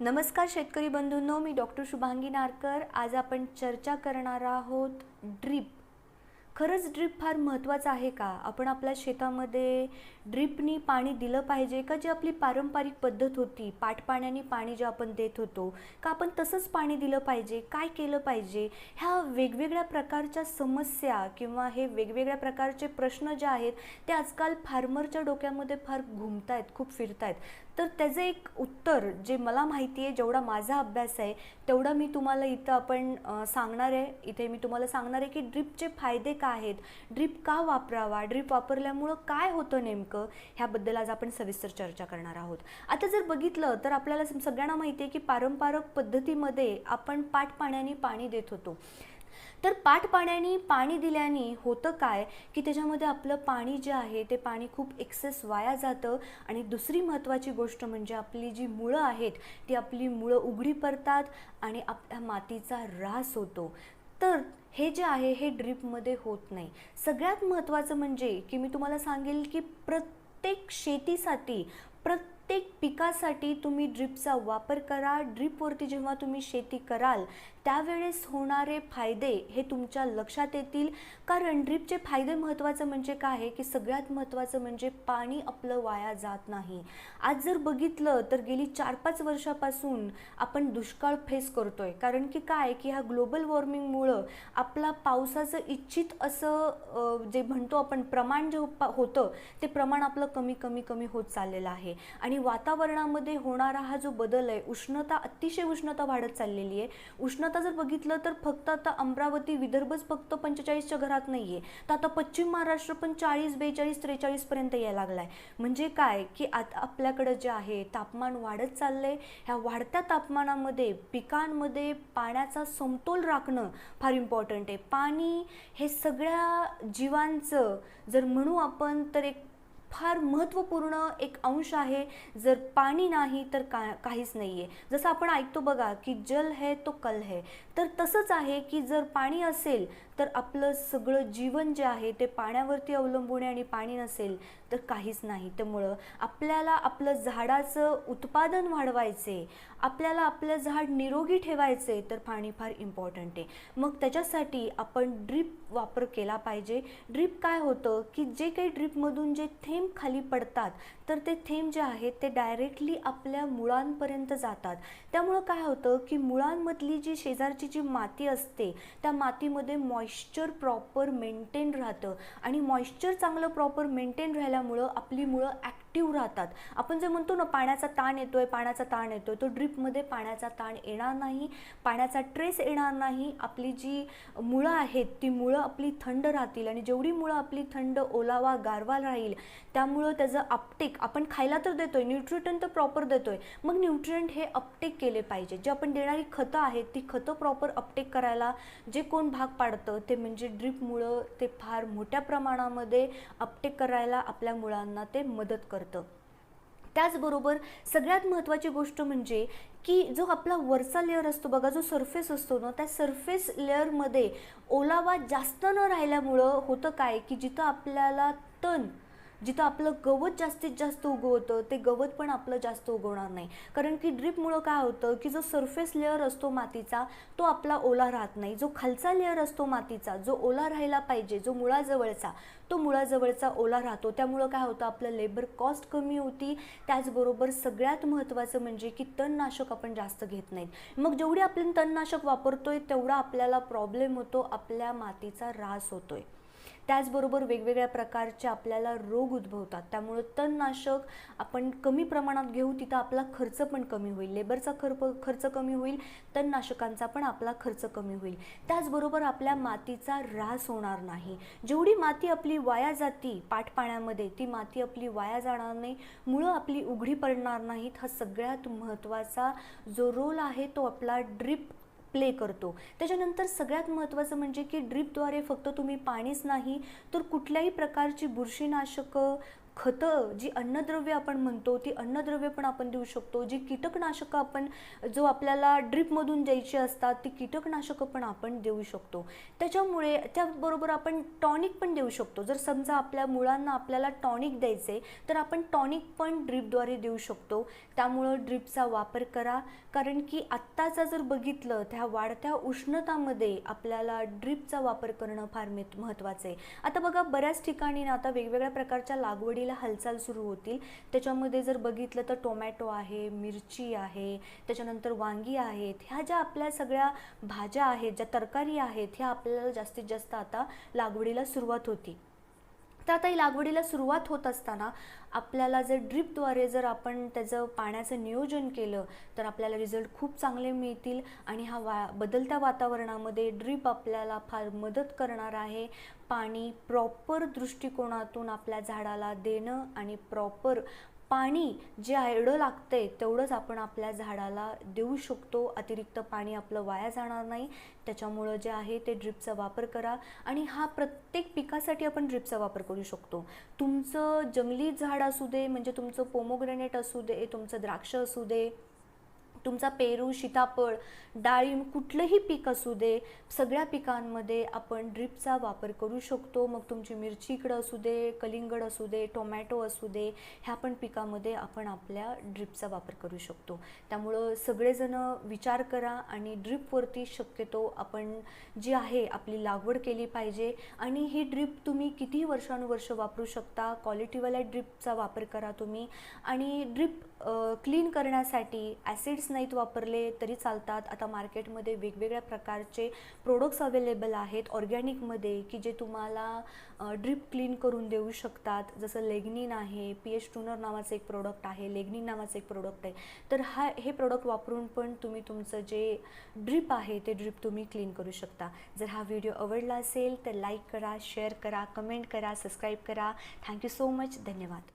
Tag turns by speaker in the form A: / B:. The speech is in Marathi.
A: नमस्कार शेतकरी बंधूंनो मी डॉक्टर शुभांगी नारकर. आज आपण चर्चा करणार आहोत ड्रीप. खरंच ड्रीप फार महत्त्वाचं आहे का? आपण आपल्या शेतामध्ये ड्रीपनी पाणी दिलं पाहिजे का? जी आपली पारंपरिक पद्धत होती पाटपाण्याने पाणी जे आपण देत होतो का आपण तसंच पाणी दिलं पाहिजे? काय केलं पाहिजे? ह्या वेगवेगळ्या प्रकारच्या समस्या किंवा हे वेगवेगळ्या प्रकारचे प्रश्न जे आहेत ते आजकाल फार्मरच्या डोक्यामध्ये फार घुमत आहेत खूप फिरत आहेत तर त्याचं एक उत्तर जे मला माहिती आहे जेवढा माझा अभ्यास आहे तेवढा मी तुम्हाला इथं आपण सांगणार आहे. इथे मी तुम्हाला सांगणार आहे की ड्रीपचे फायदे काय आहेत? ड्रीप का वापरावा? ड्रीप वापरल्यामुळं काय होतं नेमकं? ह्याबद्दल आज आपण सविस्तर चर्चा करणार आहोत. आता जर बघितलं तर आपल्याला सगळ्यांना माहिती आहे की पारंपरिक पद्धतीमध्ये आपण पाट पाण्याने पाणी देत होतो. तर पाट पाण्याने पाणी दिल्याने होतं काय? की त्याच्यामध्ये आपलं पाणी जे आहे ते पाणी खूप एक्सेस वाया जातं. आणि दुसरी महत्त्वाची गोष्ट म्हणजे आपली जी मुळं आहेत ती आपली मुळं उघडी पडतात आणि आपल्या मातीचा ऱ्हास होतो. तर हे जे आहे हे ड्रीपमध्ये होत नाही. सगळ्यात महत्त्वाचं म्हणजे की मी तुम्हाला सांगेल की प्रत्येक शेतीसाठी प्रत्येक पिकासाठी तुम्ही ड्रीपचा वापर करा ड्रीपवरती जेव्हा तुम्ही शेती कराल त्यावेळेस होणारे फायदे हे तुमच्या लक्षात येतील. कारण ड्रीपचे फायदे महत्त्वाचं म्हणजे काय आहे? की सगळ्यात महत्त्वाचं म्हणजे पाणी आपलं वाया जात नाही. आज जर बघितलं तर गेली चार पाच वर्षापासून आपण दुष्काळ फेस करतोय. कारण की काय? की ह्या ग्लोबल वॉर्मिंगमुळं आपला पावसाचं इच्छित असं जे म्हणतो आपण प्रमाण जे पा- होतं ते प्रमाण आपलं कमी कमी कमी होत चाललेलं आहे. आणि आणि वातावरणामध्ये होणारा हा जो बदल आहे उष्णता अतिशय उष्णता वाढत चाललेली आहे. उष्णता जर बघितलं तर फक्त आता अमरावती विदर्भच फक्त पंचेचाळीसच्या घरात नाही आहे तर आता पश्चिम महाराष्ट्र पण चाळीस बेचाळीस त्रेचाळीसपर्यंत यायला लागला आहे म्हणजे काय? की आता आपल्याकडं जे आहे तापमान वाढत चाललं आहे ह्या वाढत्या तापमानामध्ये पिकांमध्ये पाण्याचा समतोल राखणं फार इम्पॉर्टंट आहे. पाणी हे सगळ्या जीवांचं जर म्हणू आपण तर एक फार महत्त्वपूर्ण एक अंश आहे. जर पाणी नाही तर का काहीच नाही आहे जसं आपण ऐकतो बघा की जल है तो कल है. तर तसंच आहे की जर पाणी असेल तर आपलं सगळं जीवन जे आहे ते पाण्यावरती अवलंबून आहे आणि पाणी नसेल तर काहीच नाही. त्यामुळं आपल्याला आपलं झाडाचं उत्पादन वाढवायचे आपल्याला आपलं झाड निरोगी ठेवायचे तर पाणी फार इम्पॉर्टंट आहे. मग त्याच्यासाठी आपण ड्रीप वापर केला पाहिजे. ड्रीप काय होतं की जे काही ड्रीपमधून जे थेंब खाली पडतात तर ते थेंब जे आहेत ते डायरेक्टली आपल्या मुळांपर्यंत जातात. त्यामुळं काय होतं की मुळांमधली जी शेजारची जी माती असते त्या मातीमध्ये मॉइश्चर प्रॉपर मेंटेन राहतं. आणि मॉइश्चर चांगलं प्रॉपर मेंटेन राहिल्यामुळं आपली मुळं ॲक्ट ॲक्टिव्ह राहतात. आपण जे म्हणतो ना पाण्याचा ताण येतो आहे पाण्याचा ताण येतो आहे तो ड्रीपमध्ये पाण्याचा ताण येणार नाही पाण्याचा ट्रेस येणार नाही. आपली जी मुळं आहेत ती मुळं आपली थंड राहतील आणि जेवढी मुळं आपली थंड ओलावा गारवा राहील त्यामुळं त्याचं अपटेक आपण खायला तर देतो आहे न्यूट्रिटन तर प्रॉपर देतो आहे मग न्यूट्रियंट हे अपटेक केले पाहिजे. जे आपण देणारी खतं आहेत ती खतं प्रॉपर अपटेक करायला जे कोण भाग पाडतं ते म्हणजे ड्रीपमुळं ते फार मोठ्या प्रमाणामध्ये अपटेक करायला आपल्या मुळांना ते मदत करतं. त्याचबरोबर सगळ्यात महत्त्वाची गोष्ट म्हणजे की जो आपला वरचा लेअर असतो बघा जो सरफेस असतो ना त्या सरफेस लेअरमध्ये ओलावा जास्त न राहिल्यामुळं होतं काय? की जिथं आपल्याला तण जिथं आपलं गवत जास्तीत जास्त उगवतं ते गवत पण आपलं जास्त उगवणार नाही. कारण की ड्रीपमुळं काय होतं की जो सरफेस लेअर असतो मातीचा तो आपला ओला राहत नाही. जो खालचा लेअर असतो मातीचा जो ओला राहायला पाहिजे जो मुळाजवळचा तो मुळाजवळचा ओला राहतो. त्यामुळं काय होतं आपलं लेबर कॉस्ट कमी होती. त्याचबरोबर सगळ्यात महत्त्वाचं म्हणजे की तणनाशक आपण जास्त घेत नाहीत. मग जेवढी आपण तणनाशक वापरतोय तेवढा आपल्याला प्रॉब्लेम होतो आपल्या मातीचा ऱ्हास होतोय. त्याचबरोबर वेगवेगळ्या प्रकारचे आपल्याला रोग उद्भवतात. त्यामुळं तणनाशक आपण कमी प्रमाणात घेऊ तिथं आपला खर्च पण कमी होईल. लेबरचा खर्च खर्च कमी होईल तणनाशकांचा पण आपला खर्च कमी होईल. त्याचबरोबर आपल्या मातीचा ऱ्हास होणार नाही. जेवढी माती आपली वाया जाती पाटपाण्यामध्ये ती माती आपली वाया जाणार नाही मुळं आपली उघडी पडणार नाहीत. हा सगळ्यात महत्त्वाचा जो रोल आहे तो आपला ड्रीप प्ले करतो. त्याच्यानंतर सगळ्यात महत्त्वाचं म्हणजे की ड्रीपद्वारे फक्त तुम्ही पाणीच नाही तर कुठल्याही प्रकारची बुरशीनाशकं खतं जी अन्नद्रव्य आपण म्हणतो ती अन्नद्रव्य पण आपण देऊ शकतो. जी कीटकनाशकं आपण जो आपल्याला ड्रीपमधून द्यायची असतात ती कीटकनाशकं पण आपण देऊ शकतो. त्याच्यामुळे त्याबरोबर आपण टॉनिक पण देऊ शकतो. जर समजा आपल्या मुळांना आपल्याला टॉनिक द्यायचे तर आपण टॉनिक पण ड्रीपद्वारे देऊ शकतो. त्यामुळं ड्रीपचा वापर करा. कारण की आत्ताचा जर बघितलं त्या वाढत्या उष्णतामध्ये आपल्याला ड्रीपचा वापर करणं फार मेत- महत्त्वाचं आहे आता बघा बऱ्याच ठिकाणी ना आता वेगवेगळ्या प्रकारच्या लागवडी लागवडीला हालचाल सुरू होतील. त्याच्यामध्ये जर बघितलं तर टोमॅटो आहे मिरची आहे त्याच्यानंतर वांगी आहेत. ह्या ज्या आपल्या सगळ्या भाज्या आहेत ज्या तरकारी आहेत ह्या आपल्याला जास्तीत जास्त आता लागवडीला सुरुवात होती. तर आता लागवडीला सुरुवात होत असताना आपल्याला जर ड्रीपद्वारे जर आपण त्याचं पाण्याचं नियोजन केलं तर आपल्याला रिझल्ट खूप चांगले मिळतील आणि हा वा बदलत्या वातावरणामध्ये ड्रीप आपल्याला फार मदत करणार आहे. पाणी प्रॉपर दृष्टिकोनातून आपल्या झाडाला देणं आणि प्रॉपर पाणी जे एवढं लागते तेवढंच आपण आपल्या झाडाला देऊ शकतो. अतिरिक्त पाणी आपलं वाया जाणार नाही. त्याच्यामुळं जे आहे ते ड्रिपचा वापर करा आणि हा प्रत्येक पिकासाठी आपण ड्रिपचा वापर करू शकतो. तुमचं जंगली झाड असू दे म्हणजे तुमचं पोमोग्रेनेट असू दे तुमचं द्राक्ष असू दे तुमचा पेरू सीताफळ डाळिंब कुठलंही पीक असू दे सगळ्या पिकांमध्ये आपण ड्रिपचा वापर करू शकतो. मग तुमची मिरची इकडं असू दे कलिंगड असू दे टोमॅटो असू दे ह्या पण पिकामध्ये आपण आपल्या ड्रिपचा वापर करू शकतो. त्यामुळं सगळेजण विचार करा आणि ड्रिपवरती शक्यतो आपण जी आहे आपली लागवड केली पाहिजे. आणि ही ड्रिप तुम्ही किती वर्षानुवर्ष वापरू शकता? क्वालिटीवाल्या ड्रिपचा वापर करा तुम्ही. आणि ड्रिप क्लीन करण्यासाठी ॲसिड्स नाहीत वापरले तरी चालतात. आता मार्केटमध्ये वेगवेगळ्या प्रकारचे प्रोडक्ट्स अवेलेबल आहेत ऑर्गॅनिकमध्ये की जे तुम्हाला ड्रिप क्लीन करून देऊ शकतात. जसं लेग्निन आहे पी एच टूनर नावाचं एक प्रोडक्ट आहे लेग्निन नावाचं एक प्रोडक्ट आहे. तर हा हे प्रोडक्ट वापरून पण तुम्ही तुमचं जे ड्रिप आहे ते ड्रिप तुम्ही क्लीन करू शकता. जर हा व्हिडिओ आवडला असेल तर लाईक करा शेअर करा कमेंट करा सबस्क्राईब करा. थँक्यू सो मच धन्यवाद.